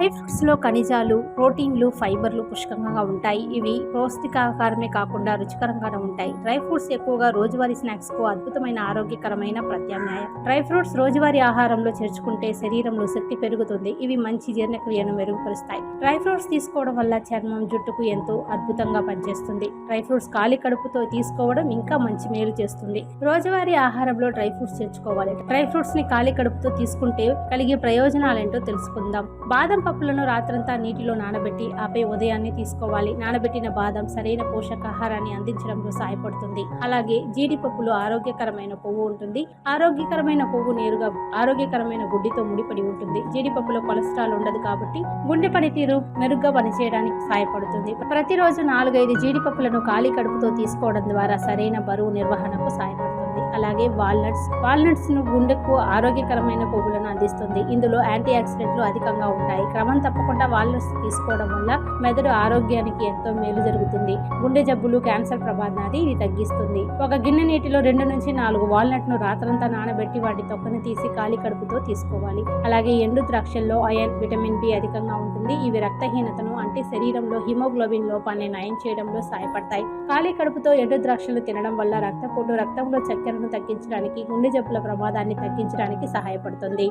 Dry లో ఖనిజాలు ప్రోటీన్లు ఫైబర్లు పుష్కలంగా ఉంటాయి. ఇవి పౌష్టికాహారమే కాకుండా రుచికరంగానే ఉంటాయి. డ్రై ఫ్రూట్స్ ఎక్కువగా రోజువారీ స్నాక్స్కు అద్భుతమైన ఆరోగ్యకరమైన ప్రత్యామ్నాయం. డ్రై ఫ్రూట్స్ రోజువారీ ఆహారంలో చేర్చుకుంటే శరీరంలో శక్తి పెరుగుతుంది. ఇవి మంచి జీర్ణక్రియను మెరుగుపరుస్తాయి. డ్రై ఫ్రూట్స్ తీసుకోవడం వల్ల చర్మం జుట్టుకు ఎంతో అద్భుతంగా పనిచేస్తుంది. డ్రై ఫ్రూట్స్ ఖాళీ కడుపుతో తీసుకోవడం ఇంకా మంచి మేలు చేస్తుంది. రోజువారీ ఆహారంలో డ్రై ఫ్రూట్స్ చేర్చుకోవాలి. డ్రై ఫ్రూట్స్ని ఖాళీ కడుపుతో తీసుకుంటే కలిగే ప్రయోజనాలేంటో తెలుసుకుందాం. బాదం పప్పులను రాత్రంతా నీటిలో నానబెట్టి ఆపై ఉదయాన్నే తీసుకోవాలి. నానబెట్టిన బాదం సరైన పోషకాహారాన్ని అందించడంలో సహాయపడుతుంది. అలాగే జీడిపప్పులో ఆరోగ్యకరమైన కొవ్వు ఉంటుంది. ఆరోగ్యకరమైన కొవ్వు నేరుగా ఆరోగ్యకరమైన గుడ్డితో ముడిపడి ఉంటుంది. జీడిపప్పులో కొలెస్ట్రాల్ ఉండదు కాబట్టి గుండె పనితీరు మెరుగ్గా పనిచేయడానికి సహాయపడుతుంది. ప్రతిరోజు నాలుగైదు జీడిపప్పులను ఖాళీ కడుపుతో తీసుకోవడం ద్వారా సరైన బరువు నిర్వహణకు సహాయపడుతుంది. అలాగే వాల్నట్స్ వాల్నట్స్ను గుండెకు ఆరోగ్యకరమైన కొవ్వులను అందిస్తుంది. ఇందులో యాంటీ ఆక్సిడెంట్లు అధికంగా ఉంటాయి. క్రమం తప్పకుండా వాల్నట్స్ తీసుకోవడం వల్ల మెదడు ఆరోగ్యానికి ఎంతో మేలు జరుగుతుంది. గుండె జబ్బులు క్యాన్సర్ ప్రమాదాన్ని ఇది తగ్గిస్తుంది. ఒక గిన్నె నీటిలో రెండు నుంచి నాలుగు వాల్నట్ను రాత్రంతా నానబెట్టి వాటి తొక్కను తీసి ఖాళీ కడుపుతో తీసుకోవాలి. అలాగే ఎండు ద్రాక్షల్లో అయన్ విటమిన్ బి అధికంగా ఉంటుంది. ఇవి రక్తహీనతను అంటే శరీరంలో హిమోగ్లోబిన్ లోపాన్ని నయం చేయడంలో సహాయపడతాయి. ఖాళీ కడుపుతో ఎండు ద్రాక్షలు తినడం వల్ల రక్తపోటు రక్తంలో చక్కెర తగ్గించడానికి గుండె జబ్బుల ప్రమాదాన్ని తగ్గించడానికి సహాయపడుతుంది.